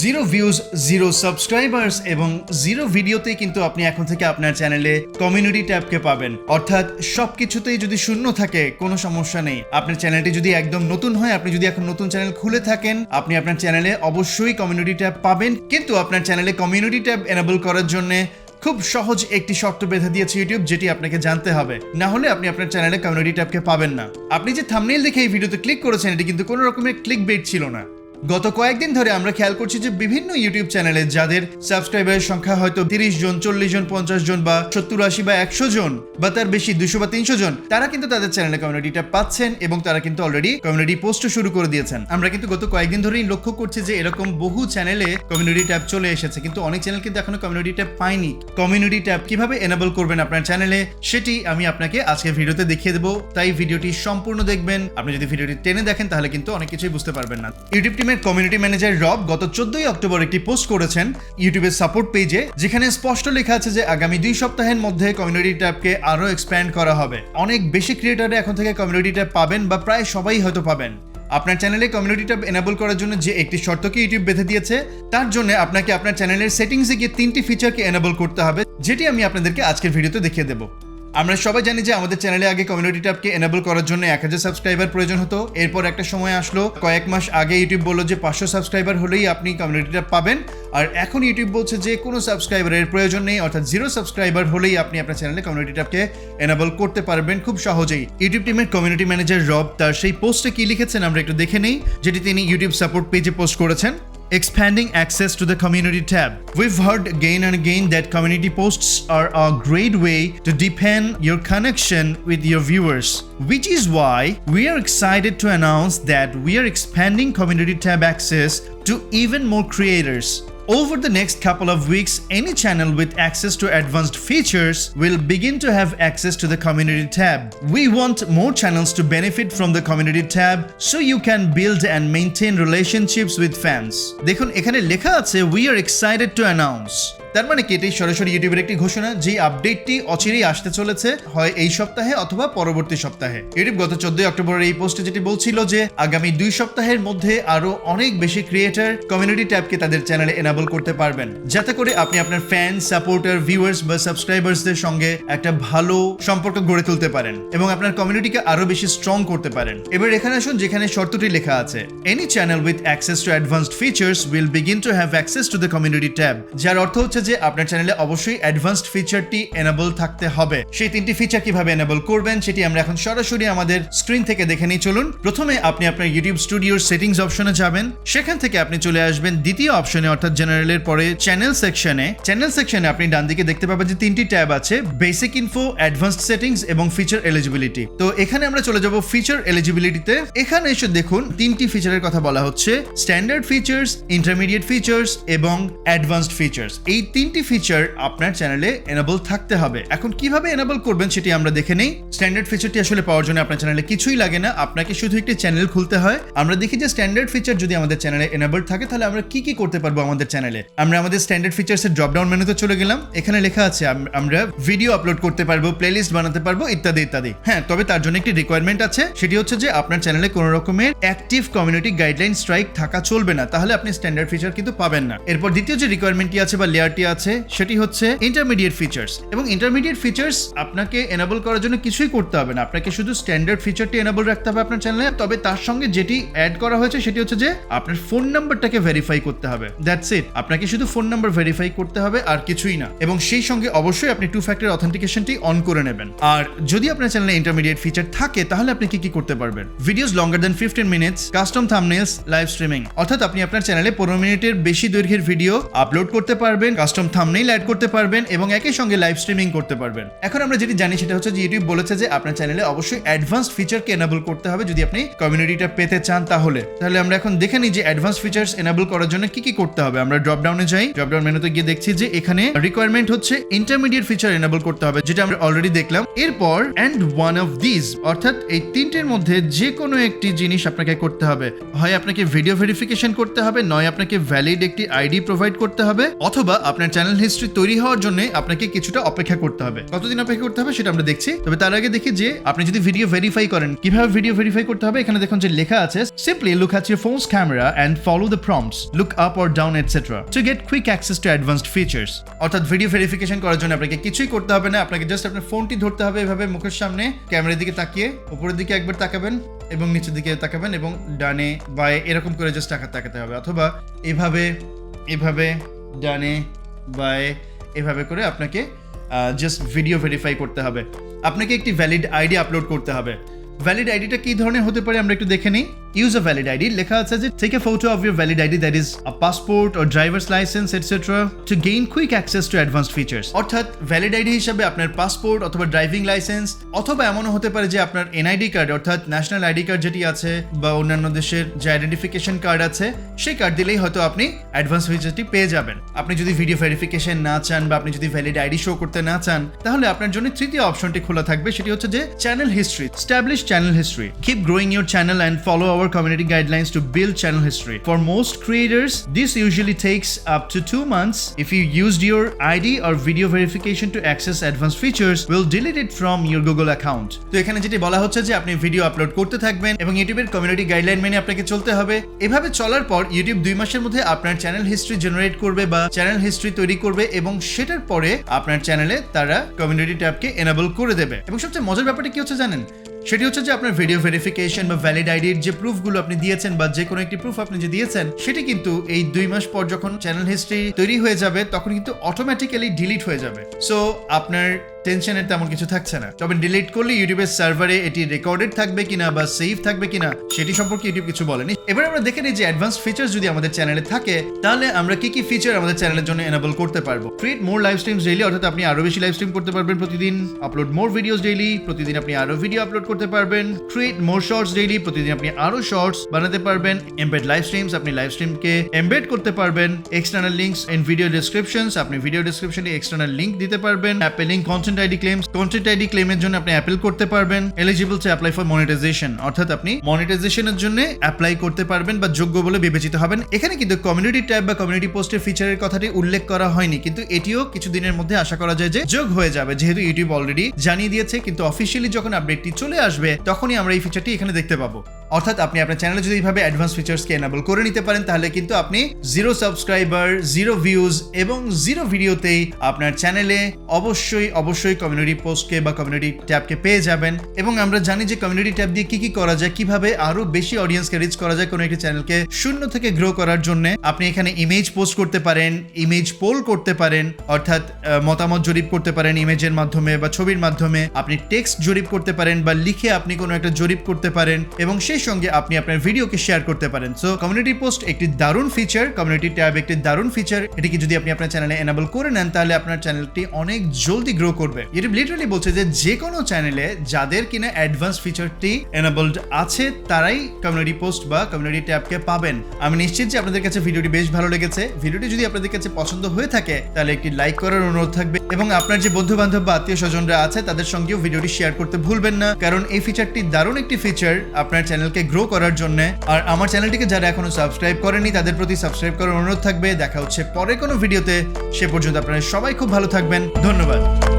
Zero views zero subscribers এবং zero ভিডিওতেই কিন্তু আপনি এখন থেকে আপনার চ্যানেলে কমিউনিটি ট্যাবকে পাবেন। অর্থাৎ সবকিছুতেই যদি শূন্য থাকে, কোনো সমস্যা নেই। আপনার চ্যানেলটি যদি একদম নতুন হয়, আপনি যদি এখন নতুন চ্যানেল খুলে থাকেন, আপনি আপনার চ্যানেলে অবশ্যই কমিউনিটি ট্যাব পাবেন। কিন্তু আপনার চ্যানেলে কমিউনিটি ট্যাব এনেবল করার জন্য খুব সহজ একটি শর্ত বেঁধে দিয়েছে ইউটিউব যেটি আপনাকে জানতে হবে। না হলে আপনি আপনার চ্যানেলে কমিউনিটি ট্যাবকে পাবেন না। আপনি যে থামনেল দেখে এই ভিডিওতে ক্লিক করেছেন, এটি কিন্তু কোনো রকমের ক্লিক বেট ছিল না। গত কয়েকদিন ধরে আমরা খেয়াল করছি যে বিভিন্ন ইউটিউব চ্যানেলে যাদের সাবস্ক্রাইবারের সংখ্যা হয়তো তিরিশ জন, চল্লিশ জন, পঞ্চাশ জন বা সত্তর, আশি বা একশো জন বা তার বেশি দুশো বা তিনশো জন, তারা কিন্তু তাদের চ্যানেলে কমিউনিটিটা পাচ্ছেন এবং তারা কিন্তু অলরেডি কমিউনিটি পোস্টও শুরু করে দিয়েছেন। আমরা কিন্তু গত কয়েকদিন ধরেই লক্ষ্য করছি যে এরকম বহু চ্যানেলে কমিউনিটি ট্যাব চলে এসেছে, কিন্তু অনেক চ্যানেল কিন্তু এখনও কমিউনিটি ট্যাব পায়নি। কমিউনিটি ট্যাব কীভাবে এনেবল করবেন আপনার চ্যানেলে সেটি আমি আপনাকে আজকের ভিডিওতে দেখিয়ে দেবো। তাই ভিডিওটি সম্পূর্ণ দেখবেন। আপনি যদি ভিডিওটি টেনে দেখেন, তাহলে কিন্তু অনেক কিছুই বুঝতে পারবেন না। ইউটিউব টিমের কমিউনিটি ম্যানেজার রব গত চোদ্দই অক্টোবর একটি পোস্ট করেছেন ইউটিউবের সাপোর্ট পেজে যেখানে স্পষ্ট লেখা আছে যে আগামী দুই সপ্তাহের মধ্যে কমিউনিটি ট্যাবকে আরও এক্সপ্যান্ড করা হবে। অনেক বেশি ক্রিয়েটারে এখন থেকে কমিউনিটি ট্যাব পাবেন বা প্রায় সবাই হয়তো পাবেন। আপনার চ্যানেলে কমিউনিটি ট্যাব এনাবল করার জন্য যে একটি শর্তকে ইউটিউব বেঁধে দিয়েছে, তার জন্য আপনাকে আপনার চ্যানেলের সেটিংসে গিয়ে তিনটি ফিচারকে এনাবল করতে হবে, যেটি আমি আপনাদেরকে আজকের ভিডিওতে দেখিয়ে দেবো। আমরা সবাই জানি যে আমাদের চ্যানেলে আগে কমিউনিটি ট্যাবকে এনেবল করার জন্য এক হাজার সাবস্ক্রাইবার প্রয়োজন হতো। এরপর একটা সময় আসলো, কয়েক মাস আগে ইউটিউব বলল যে পাঁচশো সাবস্ক্রাইবার হলেই আপনি কমিউনিটি ট্যাব পাবেন। আর এখন ইউটিউব বলছে যে কোনো সাবস্ক্রাইবারের প্রয়োজন নেই, অর্থাৎ জিরো সাবস্ক্রাইবার হলেই আপনি আপনার চ্যানেলে কমিউনিটি ট্যাবকে এনেবল করতে পারবেন খুব সহজেই। ইউটিউব টিমের কমিউনিটি ম্যানেজার রব তার সেই পোস্টে কি লিখেছেন আমরা একটু দেখে নেই, যেটি তিনি ইউটিউব সাপোর্ট পেজে পোস্ট করেছেন। Expanding access to the community tab. We've heard again and again that community posts are a great way to deepen your connection with your viewers, which is why we are excited to announce that we are expanding community tab access to even more creators. Over the next couple of weeks, any channel with access to advanced features will begin to have access to the community tab. We want more channels to benefit from the community tab so you can build and maintain relationships with fans. দেখুন এখানে লেখা আছে we are excited to announce তার মানে কি, এটি সরাসরি ইউটিউবের একটি ঘোষণা যে আপডেটটি অচিরেই আসতে চলেছে, হয় এই সপ্তাহে অথবা পরবর্তী সপ্তাহে। ইউটিউব গত চোদ্দই অক্টোবরের এই পোস্টে যেটি বলছিল যে, আগামী দুই সপ্তাহের মধ্যে আরও অনেক বেশি ক্রিয়েটার কমিউনিটি ট্যাবকে তাদের চ্যানেলে এনাবল করতে পারবেন। যাতে করে আপনি আপনার ফ্যান সাপোর্টার ভিউয়ার্স বা সাবস্ক্রাইবার্সদের সঙ্গে একটা ভালো সম্পর্ক গড়ে তুলতে পারেন এবং আপনার কমিউনিটিকে আরও বেশি স্ট্রং করতে পারেন। এবার এখানে আসুন, যেখানে শর্তটি লেখা আছে any channel with access to advanced features will begin to have access to the community tab যার অর্থ হচ্ছে যে আপনার চ্যানেলে অবশ্যই অ্যাডভান্সড ফিচারটি এনেবল থাকতে হবে। সেই তিনটি ফিচার কীভাবে এনেবল করবেন সেটি আমরা এখন সরাসরি আমাদের স্ক্রিন থেকে দেখে নিই। চলুন, প্রথমে আপনি আপনার ইউটিউব স্টুডিওর সেটিংস অপশনে যাবেন। সেখান থেকে আপনি চলে আসবেন দ্বিতীয় অপশনে অর্থাৎ জেনারেলের পরে চ্যানেল সেকশনে চ্যানেল সেকশনে আপনি ডান দিকে দেখতে পাবেন যে তিনটি ট্যাব আছে বেসিক ইনফো অ্যাডভান্সড সেটিংস এবং ফিচার এলিজিবিলিটি তো এখানে আমরা চলে যাব ফিচার এলিজিবিলিটিতে এখানে এসে দেখুন, তিনটি ফিচারের কথা বলা হচ্ছে। স্ট্যান্ডার্ড ফিচার্স ইন্টারমিডিয়েট ফিচার্স এবং অ্যাডভান্সড ফিচার্স এই তিনটি ফিচার আপনার চ্যানেলে এনেবল থাকতে হবে। এখন কীভাবে এনেবল করবেন সেটি আমরা দেখে নেই। স্ট্যান্ডার্ড ফিচারটি আসলে পাওয়ার জন্য আপনার চ্যানেলে কিছুই লাগে না। আপনাকে শুধু একটি চ্যানেল খুলতে হয়। আমরা দেখি যে স্ট্যান্ডার্ড ফিচার যদি আমাদের চ্যানেলে এনেবল থাকে, তাহলে আমরা কি কি করতে পারব আমাদের চ্যানেলে আমরা আমাদের স্ট্যান্ডার্ড ফিচার্সের ড্রপ ডাউন মেনুতে চলে গেলাম। এখানে লেখা আছে আমরা ভিডিও আপলোড করতে পারব প্লেলিস্ট বানাতে পারব, ইত্যাদি ইত্যাদি। হ্যাঁ তবে তার জন্য একটি রিকোয়ারমেন্ট আছে। সেটি হচ্ছে যে আপনার চ্যানেলে কোনো রকমের অ্যাক্টিভ কমিউনিটি গাইডলাইন স্ট্রাইক থাকা চলবে না। তাহলে আপনি স্ট্যান্ডার্ড ফিচার কিন্তু পাবেন না। এরপর দ্বিতীয় যে রিকোয়ারমেন্টটি আছে বা লেয়ারটি আছে? সেটি হচ্ছে ইন্টারমিডিয়েট ফিচার্স এবং ইন্টারমিডিয়েট ফিচার্স আপনাকে এনাবল করার জন্য কিছুই করতে হবে না। আপনাকে শুধু স্ট্যান্ডার্ড ফিচারটি এনাবল রাখতে হবে আপনার চ্যানেলে তবে তার সঙ্গে যেটি অ্যাড করা হয়েছে, সেটি হচ্ছে যে আপনার ফোন নাম্বারটাকে ভেরিফাই করতে হবে। দ্যাটস ইট আপনাকে শুধু ফোন নাম্বার ভেরিফাই করতে হবে, আর কিছুই না। এবং সেই সঙ্গে অবশ্যই আপনি টু ফ্যাক্টর অথেন্টিকেশনটি অন করে নেবেন। আর যদি আপনার চ্যানেলে ইন্টারমিডিয়েট ফিচার থাকে, তাহলে আপনি কি কি করতে পারবেন? Videos longer than fifteen minutes custom thumbnails live streaming অর্থাৎ আপনি আপনার চ্যানেলে পনেরো মিনিটের বেশি দৈর্ঘ্যের ভিডিও আপলোড করতে পারবেন কাস্টম থামনেইল অ্যাড করতে পারবেন এবং একই সঙ্গে লাইভ স্ট্রিমিং করতে পারবেন। এখন আমরা যেটি জানি সেটা হচ্ছে যে ইউটিউব বলেছে যে আপনার চ্যানেলে অবশ্যই অ্যাডভান্সড ফিচারকে এনাবল করতে হবে যদি আপনি কমিউনিটিটা পেতে চান তাহলে। তাহলে আমরা এখন দেখে নিই যে অ্যাডভান্স ফিচার্স এনাবল করার জন্য কি কি করতে হবে। আমরা ড্রপ ডাউনে যাই। ড্রপ ডাউন মেনুতে গিয়ে দেখছি যে এখানে রিকোয়ারমেন্ট হচ্ছে ইন্টারমিডিয়েট ফিচার এনাবল করতে হবে, যেটা আমরা অলরেডি দেখলাম। এরপর অ্যান্ড ওয়ান অফ দিস অর্থাৎ এই তিনটের মধ্যে যে কোনো একটি জিনিস আপনাকে করতে হবে। হয় আপনাকে ভিডিও ভেরিফিকেশন করতে হবে, নয় আপনাকে ভ্যালিড একটি আইডি প্রোভাইড করতে হবে, অথবা আপনার আপনার চ্যানেল হিস্ট্রি তৈরি হওয়ার জন্য আপনাকে কিছুটা অপেক্ষা করতে হবে। কতদিন অপেক্ষা করতে হবে সেটা আমরা দেখছি। তবে তার আগে দেখি যে আপনি যদি ভিডিও ভেরিফাই করেন, কীভাবে ভিডিও ভেরিফাই করতে হবে? এখানে দেখুন যে লেখা আছে simply look at your phone's camera and follow the look up or down etc to get quick access to advanced features. অর্থাৎ ভিডিও ভেরিফিকেশন করার জন্য আপনাকে কিছুই করতে হবে না। আপনাকে জাস্ট আপনার ফোনটি ধরতে হবে এভাবে মুখের সামনে ক্যামেরার দিকে তাকিয়ে, উপরের দিকে একবার তাকাবেন এবং নিচের দিকে তাকাবেন এবং ডানে বায়ে এরকম করে জাস্ট টাকা তাকাতে হবে। অথবা এভাবে এভাবে ডানে বায়ে এভাবে করে আপনাকে জাস্ট ভিডিও ভেরিফাই করতে হবে। আপনাকে একটি ভ্যালিড আইডি আপলোড করতে হবে। ভ্যালিড আইডিটা কী ধরনের হতে পারে আমরা একটু দেখে নিই। ইউজ আ ভ্যালিড আইডি লেখা আছে যে take a photo of your valid ID that is a passport or driver's licence etcetera to gain quick access to advanced features অর্থাৎ ভ্যালিড আইডি হিসাবে আপনার পাসপোর্ট অথবা ড্রাইভিং লাইসেন্স অথবা এমনও হতে পারে যে আপনার এনআইডি কার্ড অর্থাৎ ন্যাশনাল আইডি কার্ড যেটি আছে বা অন্যান্য দেশের যে আইডেন্টিফিকেশন কার্ড আছে, সেই কার্ড দিলেই হয়তো আপনি অ্যাডভান্স ফিচারটি পেয়ে যাবেন। আপনি যদি ভিডিও ভেরিফিকেশন না চান বা আপনি যদি ভ্যালিড আইডি শো করতে না চান, তাহলে আপনার জন্য তৃতীয় অপশনটি খোলা থাকবে, সেটি হচ্ছে যে channel history establish channel history keep growing your channel and follow our community guidelines to build channel history. For most creators, this usually takes up to two months. If you used your ID or video verification to access advanced features, we'll delete it from your Google account. তো এখানে যেটি বলা হচ্ছে যে আপনি video upload করতে থাকবেন এবং ইউটিউবের কমিউনিটি গাইডলাইন মেনে আপনাকে চলতে হবে এভাবে চলার পর ইউটিউব দুই মাসের মধ্যে আপনার চ্যানেল হিস্ট্রি জেনারেট করবে বা চ্যানেল হিস্ট্রি তৈরি করবে এবং সেটার পরে আপনার চ্যানেলে তারা কমিউনিটি ট্যাবকে এনাবল করে দেবে এবং সবচেয়ে মজার ব্যাপারটা কি হচ্ছে জানেন সেটি হচ্ছে যে আপনার ভিডিও ভেরিফিকেশন বা ভ্যালিড আইডির যে প্রুফগুলো আপনি দিয়েছেন বা যে কোনো একটি প্রুফ আপনি যে দিয়েছেন, সেটি কিন্তু এই দুই মাস পর যখন চ্যানেল হিস্ট্রি তৈরি হয়ে যাবে, তখন কিন্তু অটোমেটিক্যালি ডিলিট হয়ে যাবে। সো আপনার টেনশনের তেমন কিছু থাকছে না। তবে ডিলিট করলে ইউটিউবের সার্ভারে এটি রেকর্ডেড থাকবে কিনা বা সেভ থাকবে কিনা, সেটি সম্পর্কে ইউটিউব কিছু বলেনি। এবার আমরা দেখে নিই যে অ্যাডভান্স ফিচার যদি আমাদের চ্যানেলে থাকে, তাহলে আমরা কি কি ফিচার আমাদের চ্যানেলের জন্য এনাবল করতে পারব? Create more live streams daily অর্থাৎ আপনি আরও বেশি লাইভ স্ট্রিম করতে পারবেন প্রতিদিন। আপলোড মোর ভিডিওস ডেইলি প্রতিদিন আপনি আরও ভিডিও আপলোড করতে পারবেন। ক্রিয়েট মোর শর্টস ডেইলি প্রতিদিন আপনি আরও শর্টস বানাতে পারবেন। এমবেড লাইভ স্ট্রিমস আপনি লাইভ স্ট্রিমকে এমবেড করতে পারবেন। External links in video descriptions আপনি ভিডিও ডেসক্রিপশনে এক্সটার্নাল লিঙ্ক দিতে পারবেন। Appealing content ID claims content ID ক্লেমের জন্য আপনি অ্যাপেল করতে পারবেন eligible to apply for monetization অর্থাৎ আপনি মনিটাইজেশনের জন্য অ্যাপ্লাই করতে পারবেন বা যোগ্য বলে বিবেচিত হবেন। এখানে কিন্তু কমিউনিটি ট্যাব বা কমিউনিটি পোস্টের ফিচারের কথাটি উল্লেখ করা হয়নি, কিন্তু এটিও কিছুদিনের মধ্যে আশা করা যায় যে যোগ হয়ে যাবে, যেহেতু ইউটিউব অলরেডি জানিয়ে দিয়েছে, কিন্তু অফিসিয়ালি যখন আপডেটটি চলে আসবে, তখনই আমরা এই ফিচারটি এখানে দেখতে পাবো। অর্থাৎ আপনি আপনার চ্যানেলে যদি এইভাবে অ্যাডভান্স ফিচার্সকে এনাবল করে নিতে পারেন, তাহলে কিন্তু আপনি জিরো সাবস্ক্রাইবার জিরো ভিউজ এবং জিরো ভিডিওতেই আপনার চ্যানেলে অবশ্যই অবশ্যই কমিউনিটি পোস্টকে বা কমিউনিটি ট্যাবকে পেয়ে যাবেন এবং আমরা জানি যে কমিউনিটি ট্যাব দিয়ে কি কি করা যায়, কীভাবে আরও বেশি অডিয়েন্সকে রিচ করা যায় কোনো একটি চ্যানেলকে শূন্য থেকে গ্রো করার জন্য। আপনি এখানে ইমেজ পোস্ট করতে পারেন ইমেজ পোল করতে পারেন, অর্থাৎ মতামত জরিপ করতে পারেন ইমেজের মাধ্যমে বা ছবির মাধ্যমে। আপনি টেক্সট জরিপ করতে পারেন বা লিখে আপনি কোনো একটা জরিপ করতে পারেন এবং সেই সঙ্গে আপনি আপনার ভিডিওকে শেয়ার করতে পারেন। সো কমিউনিটি পোস্ট একটি দারুণ ফিচার কমিউনিটি ট্যাব একটি দারুণ ফিচার এটিকে যদি আপনি আপনার চ্যানেলে এনাবল করে নেন, তাহলে আপনার চ্যানেলটি অনেক জলদি গ্রো করবে। ইউটিউব লিটারালি বলছে যে যে কোনো চ্যানেলে যাদের কিনা অ্যাডভান্স ফিচারটি এনাবলড আছে, তারাই কমিউনিটি পোস্ট বা কমিউনিটি ট্যাবকে পাবেন। আমি নিশ্চিত যে আপনাদের কাছে ভিডিওটি বেশ ভালো লেগেছে। ভিডিওটি যদি আপনাদের কাছে পছন্দ হয়ে থাকে, তাহলে একটি লাইক করার অনুরোধ থাকবে। এবং আপনার যে বন্ধু বান্ধব বা আত্মীয় স্বজনরা আছে, তাদের সঙ্গেও ভিডিওটি শেয়ার করতে ভুলবেন না। কারণ এই ফিচারটি দারুণ একটি ফিচার আপনার চ্যানেলকে গ্রো করার জন্য। আর আমার চ্যানেলটিকে যারা এখনও সাবস্ক্রাইব করেনি তাদের প্রতি সাবস্ক্রাইব করার অনুরোধ থাকবে। দেখা হচ্ছে পরে কোনো ভিডিওতে সে পর্যন্ত আপনারা সবাই খুব ভালো থাকবেন। ধন্যবাদ।